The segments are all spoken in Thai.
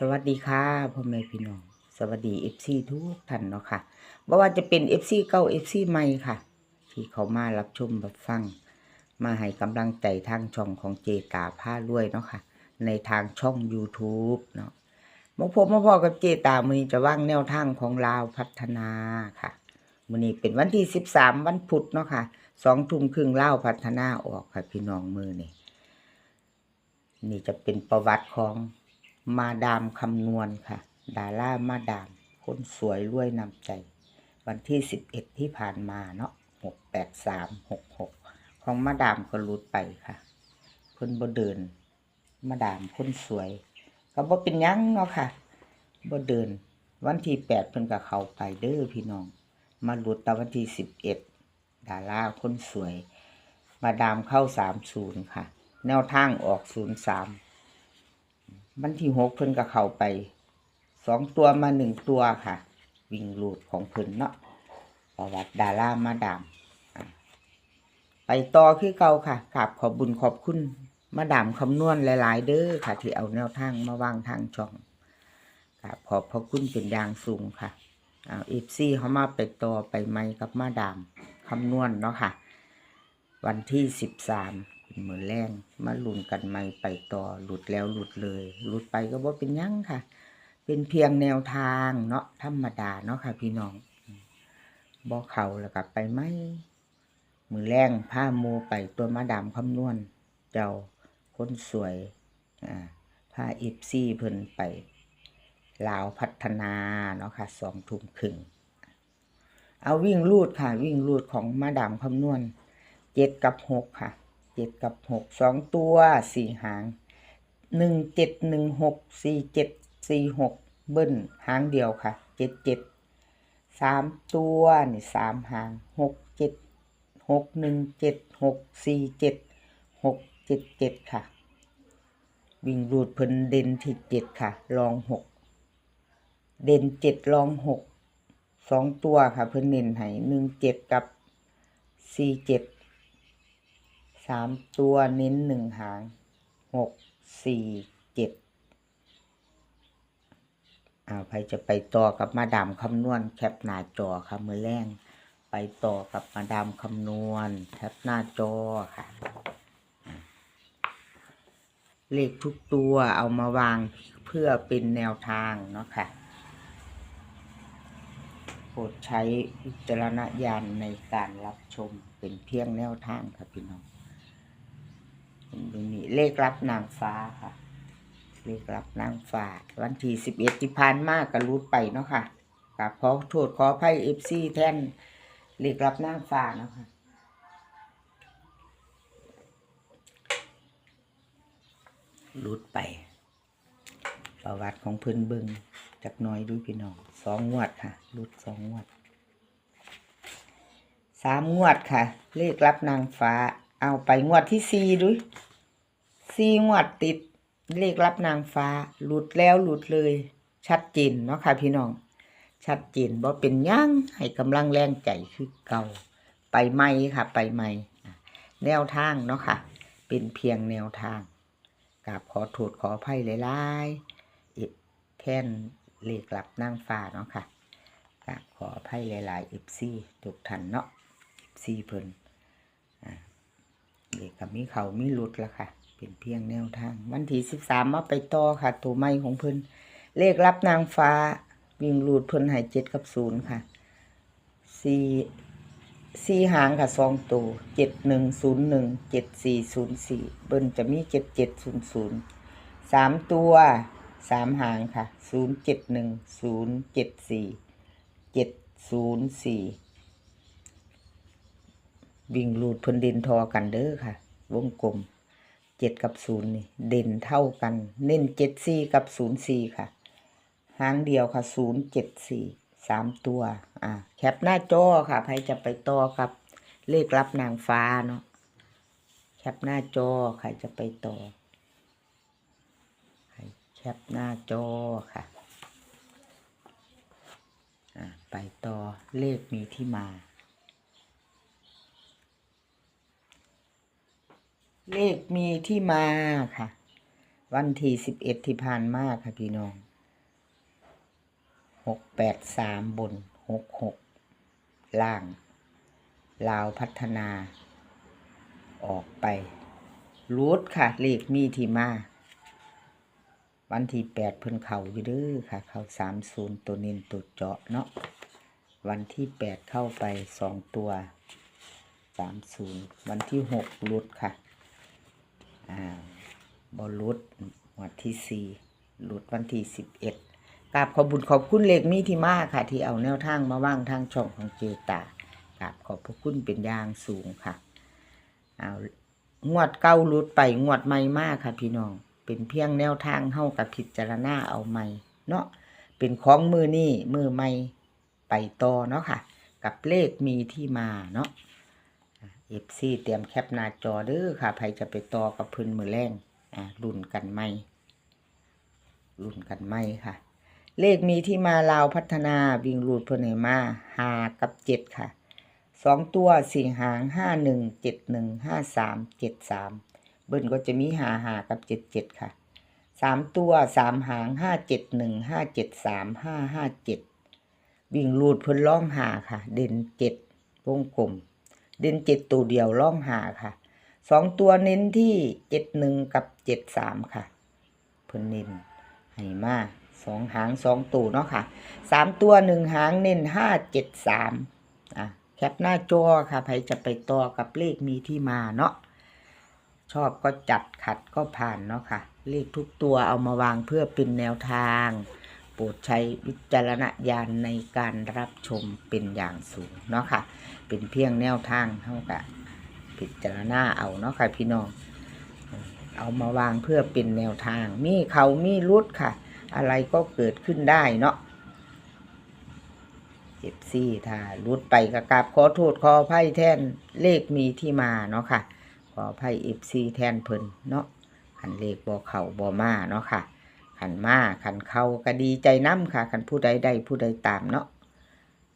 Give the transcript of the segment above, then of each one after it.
สวัสดีค่ะพ่อแม่พี่น้อง สวัสดีเอฟซีทุกท่านเนาะค่ะบ่ว่าจะเป็นเอฟซีเก่าเอฟซีใหม่ค่ะ ที่เขามารับชมรับฟัง มาให้กำลังใจทางช่องของเจตาผ้ารวยเนาะค่ะ ในทางช่อง YouTube เนาะมาพบมาพอกับเจตามือนี้จะว่างแนวทางของลาวพัฒนาค่ะมือนี้เป็นวันที่13วันพุธเนาะค่ะสองทุ่มครึ่งลาวพัฒนาออกค่ะพี่น้องมือนี่นี่จะเป็นประวัติของ มาดามคำนวณค่ะ ดารามาดาม คนสวยรวยนำใจ วันที่11ที่ผ่านมาเนาะ68366ของมาดามก็รุดไปค่ะเพิ่นบ่เดิน มาดามคนสวย ก็บ่เป็นยังเนาะค่ะบ่เดิน วันที่8เพิ่นก็เขาไปเด้อพี่น้อง มาหลุดต่วันที่11ดาราคนสวย มาดามเข้า30ค่ะ แนวทางออก03 วันที่6เพิ่นก็เข้าไปสองตัวมาหนึ่งตัวค่ะ วิ่งลูดของเพิ่นเนาะประวัติดารามาดามไปต่อคือเก่าค่ะกราบขอบบุญขอบคุณมาดามคำนวณหลาย ๆ เด้อค่ะ ที่เอาแนวทางมาวางทางช่องกราบขอบพระคุณเป็นอย่างสูงค่ะเอาเอฟซีเขามาไปต่อไปไม่กับมาดามคำนวณเนาะค่ะ วันที่สิบสาม มือแรงมาหลุนกันไม่ไปต่อหลุดแล้วหลุดเลย หลุดไปก็บ่เป็นยังค่ะ เป็นเพียงแนวทางเนาะธรรมดาเนาะค่ะ พี่น้องบ่เข่าแล้วก็ไปไหมมือแรงผ้าโมไปตัวมาดามคำนวณ เจ้าคนสวยอ่าผ้าอิฟซี่เพิ่นไปลาวพัฒนาเนาะค่ะสองทุ่มครึ่งเอาวิ่งรูดค่ะ วิ่งรูดของมาดามคำนวณเจ็ดกับหกค่ะ เจ็ดกับหกสองตัวสี่หางหนึ่งเจ็ดหนึ่งหกสี่เจ็ดสี่หกเบิ้ลหางเดียวค่ะเจ็ดเจ็ดสามตัวนี่สามหางหกเจ็ดหกหนึ่งเจ็ดหกสี่เจ็ดหกเจ็ดเจ็ดค่ะ วิ่งรูดเพิ่นเด่นที่เจ็ดค่ะรองหกเด่นเจ็ดรองหกสองตัวค่ะเพิ่นเน้นให้หนึ่งเจ็ดกับสี่เจ็ด สามตัวเน้นหนึ่งหางหกสี่เจ็ดอ้าวใครจะไปต่อกับมาดามคำนวณแคปหน้าจอค่ะมือแรงไปต่อกับมาดามคำนวณแคปหน้าจอค่ะ เลขทุกตัวเอามาวางเพื่อเป็นแนวทางเนาะค่ะโปรดใช้วิจารณญาณในการรับชมเป็นเพียงแนวทางครับพี่น้อง ดูนี่เลขรับนางฟ้าค่ะ เลขรับนางฟ้า วันที่สิบเอ็ดที่ผ่านมากก็รูดไปเนาะค่ะกับขอโทษขออภัยเอฟซีแทนเลขรับนางฟ้าเนาะค่ะรุดไป ประวัติของเพิ่อนเบิงจากน้อยดูพี่น้องสองงวดค่ะรุดสองงวดสามงวดค่ะ เลขรับนางฟ้า เอาไปงวดที่สี่ดูสี่งวดติดเลขรับนางฟ้า หลุดแล้วหลุดเลย ชัดเจนเนาะค่ะพี่น้อง ชัดเจนบ่เป็นหยังให้กำลังแรงใจคือเก่า ไปใหม่ค่ะ ไปใหม่แนวทางเนาะค่ะ เป็นเพียงแนวทางกราบขอโทษขออภัยหลายๆอีกแค่นเลขหลับนั่งฟ้าเนาะค่ะกราบขออภัยหลายๆอีซีทุกท่านเนาะอีซีเพิ่น เลขกับมีเขามีหลุดละค่ะ เป็นเพียงแนวทาง วันที่สิบสามมาไปต่อค่ะ ตัวใหม่ของเพิ่นเลขรับนางฟ้า วิ่งหลุดเพิ่นหายเจ็ดกับศูนย์ค่ะสี่สี่หางค่ะสองตัวเจ็ดหนึ่งศูนย์หนึ่งเจ็ดสี่ศูนย์สี่เบิ้ลจะมีเจ็ดเจ็ดศูนย์ศูนย์สามตัวสามหางค่ะศูนย์เจ็ดหนึ่งศูนย์เจ็ดสี่เจ็ดศูนย์สี่ วิ่งลูดเพิ่นเด่นทอกันเด้อค่ะ วงกลมเจ็ดกับศูนย์นี่เด่นเท่ากัน เน้นเจ็ดสี่กับศูนย์สี่ค่ะหางเดียวค่ะศูนย์เจ็ดสี่สามตัวอ่าแคปหน้าจอค่ะใครจะไปต่อกับ เลขรับนางฟ้าเนาะแคปหน้าจอใครจะไปต่อแคปหน้าจอค่ะอ่าไปต่อเลขมีที่มา เลขมีที่มาค่ะ วันที่สิบเอ็ดที่ผ่านมาค่ะพี่น้องหกแปดสามบนหกหกล่าง ลาวพัฒนา ออกไปรูดค่ะ เลขมีที่มา วันที่แปดเพิ่นเข่าอยู่เด้อค่ะ เข้าสามศูนย์ตัวน้นตัวเจาะเนาะวันที่แปดเข้าไปสองตัวสามศูนย์วันที่หกรุดค่ะ อ่าบอลุดวันที่สี่รุดวันที่สิบเอ็ดกราบขอบุญขอบคุณเลขมีที่มาค่ะ ที่เอาแนวทางมาว่างทางช่องของเจตากราบขอบพระคุณเป็นอย่างสูงค่ะเอางวดเก้ารุดไปงวดใหม่มากค่ะ พี่น้อง เป็นเพียงแนวทางเฮากับพิจารณาเอาใหม่เนาะเป็นของมือนี่มือใหม่ไปต่อเนาะค่ะ กับเลขมีที่มาเนาะ เอฟซีเตรียมแคปหน้าจอเด้อค่ะใครจะไปต่อกับพื้นมือแรงอ่ารุ่นกันไหมรุ่นกันไหมค่ะ เลขมีที่มาลาวพัฒนาวิ่งรูดเพิ่นให้มาหากับเจ็ดค่ะสองตัวสี่หางห้าหนึ่งเจ็ดหนึ่งห้าสามเจ็ดสามเบิ้ลก็จะมีหาหากับเจ็ดเจ็ดค่ะสามตัวสามหางห้าเจ็ดหนึ่งห้าเจ็ดสามห้าห้าเจ็ดวิ่งรูดเพิ่นล่องหาค่ะ เด่นเจ็ดวงกลม เด่นเจ็ดตัวเดียวล่องหาค่ะสองตัวเน้นที่เจ็ดหนึ่งกับเจ็ดสามค่ะ เพิ่นเน้นให้มาสองหางสองตัวเนาะค่ะสามตัวหนึ่งหางเน้นห้าเจ็ดสามอะแคปหน้าจอค่ะใครจะไปต่อกับเลขมีที่มาเนาะชอบก็จัดขัดก็ผ่านเนาะค่ะ เลขทุกตัวเอามาวางเพื่อเป็นแนวทาง โปรดใช้วิจารณญาณในการรับชมเป็นอย่างสูงเนาะค่ะ เป็นเพียงแนวทางเท่ากับพิจารณาเอาเนาะค่ะพี่น้อง เอามาวางเพื่อเป็นแนวทาง มีเขามีรุดค่ะ อะไรก็เกิดขึ้นได้เนาะเจ็บซี่ถ้ารุดไปกระกาบขอโทษขออภัยแทนเลขมีที่มาเนาะค่ะ ขออภัยเอฟซีแทนเพิ่นเนาะขันเลขบ่เข่าบ่มาเนาะค่ะ ขันมาขันเขาก็ดีใจน้ำค่ะขันผู้ใดได้ผู้ใดตามเนาะ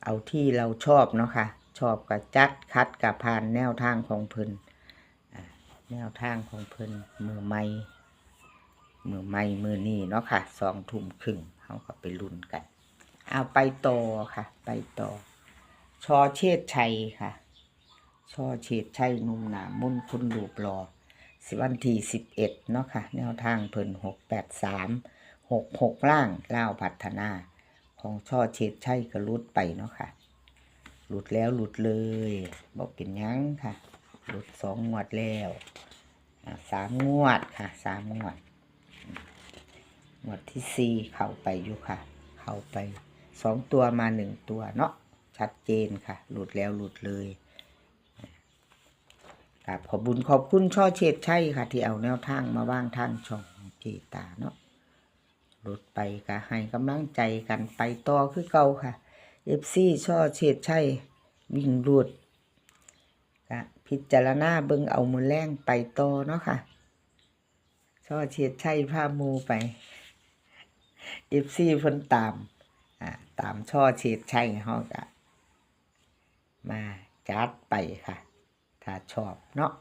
เอาที่เราชอบเนาะค่ะ ชอบกับจัดคัดกับผ่านแนวทางของเพิ่นแนวทางของเพิ่นมือไม่มือไม่มือนี่เนาะค่ะสองทุ่มครึ่งเขาก็ไปลุ้นกัน เอาไปต่อค่ะ ไปต่อ ชอเชษชัยค่ะ ชอเชษชัยนุ่มหนามุ่นคุณลูปรอ วันที่สิบเอ็ดเนาะค่ะ แนวทางเพิ่นหกแปดสามหกหกล่างเล่าวพัฒนา ของช่อเฉดใช่ก็หลุดไปเนาะค่ะ หลุดแล้วหลุดเลยบอกเป็นยังค่ะ หลุดสองงวดแล้วสามงวดค่ะสามงวดงวดที่สี่เข้าไปอยู่ค่ะ เข้าไปสองตัวมาหนึ่งตัวเนาะชัดเจนค่ะ หลุดแล้วหลุดเลย ครับขอบบุญขอบคุณช่อเฉดใช่ค่ะ ที่เอาแนวทางมาว่างทางช่องเจตาเนาะหลุดไปก็ให้กำลังใจกันไปต่อคือเก่าค่ะเอฟซีช่อเฉดชัยวิ่งรูดก็พิจารณาเบิ่งเอามือแรงไปต่อเนาะค่ะช่อเฉดชัยพามูไปเอฟซีเพิ่นตามอ่าตามช่อเฉดชัยเฮาก็มาจัดไปค่ะาชอบเนาะ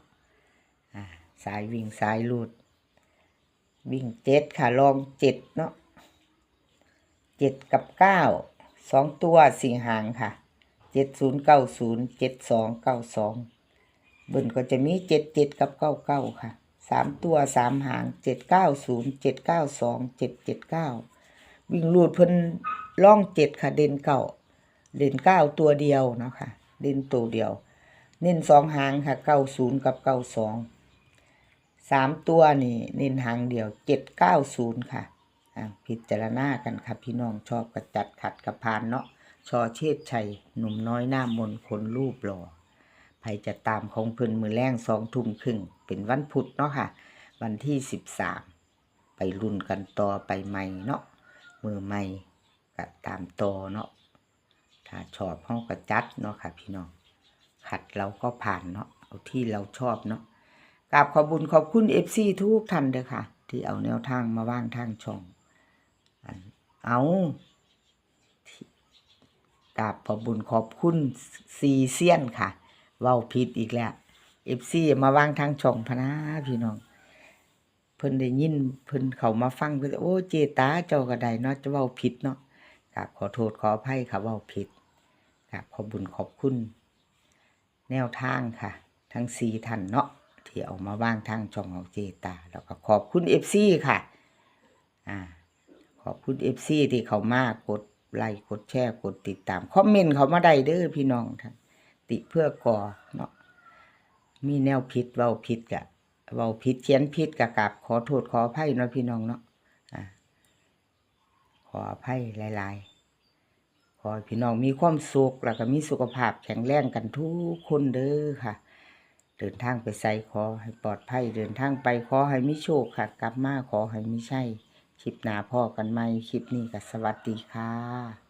สายวิ่งสายรูด วิ่งเจ็ดค่ะลองเจ็ดเนาะเจ็ดกับเก้าสองตัวสี่หางค่ะเจ็ดศูนย์เก้าศูนย์เจ็ดสองเก้าสองบนก็จะมีเจ็ดเจ็ดกับเก้าเก้าค่ะสามตัวสามหางเจ็ดเก้าศูนย์เจ็ดเก้าสองเจ็ดเจ็ดเก้าวิ่งรูดเพิ่นล่องเจ็ดค่ะเด่นเก้าเด่นเก้าตัวเดียวเนาะค่ะเด่นตัวเดียว เน้นสองหางค่ะเก้าศูนย์กับเก้าสองสามตัวนี่เน้นหางเดียวเจ็ดเก้าศูนย์ค่ะพิจารณากันครับพี่น้องชอบกระจัดขัดกระพานเนาะชอเชษชัยหนุ่มน้อยหน้ามนคนรูปหล่อใครจะตามของเพิ่นมือแรงสองทุ่มครึ่งเป็นวันพุธเนาะค่ะ วันที่สิบสามไปรุ่นกันต่อไปใหม่เนาะมือใหม่ก็ตามต่อเนาะถ้าชอบห้องกระจัดเนาะค่ะพี่น้อง ขัดเราก็ผ่านเนาะเอาที่เราชอบเนาะกราบขอบุญขอบคุณเอฟซีทุกท่านเด้อค่ะ ที่เอาแนวทางมาว่างทางช่องเอากราบขอบุญขอบคุณซีเซียนค่ะเว้าผิดอีกแล้วเอฟซีมาว่างทางช่องพนะพี่น้องเพิ่นได้ยินเพิ่นเขามาฟังเพิ่นโอ้เจตาเจ้าก็ได้เนาะจะเว้าผิดเนาะกราบขอโทษขออภัยค่ะเว่าผิดกราบขอบุญขอบคุณ แนวทางค่ะ ทั้งสี่ท่านเนาะที่เอามาว่างทางช่องของเจตา แล้วก็ขอบคุณเอฟซีค่ะ อ่า ขอบคุณเอฟซีที่เขามากดไลค์กดแชร์กดติดตามคอมเมนต์เขามาได้เด้อพี่น้องท่านติเพื่อก่อเนาะมีแนวผิดเว้าผิดกะเว้าผิดเขียนผิดกะกราบขอโทษขออภัยเนาะพี่น้องเนาะอ่าขออภัยหลาย ๆ ขอให้พี่น้องมีความสุขแล้วก็มีสุขภาพแข็งแรงกันทุกคนเด้อค่ะ เดินทางไปใส่ขอให้ปลอดภัย เดินทางไปขอให้มีโชคค่ะ กลับมาขอให้มีใช่คลิปหน้าพ่อกันไหมคลิปนี้ก็สวัสดีค่ะ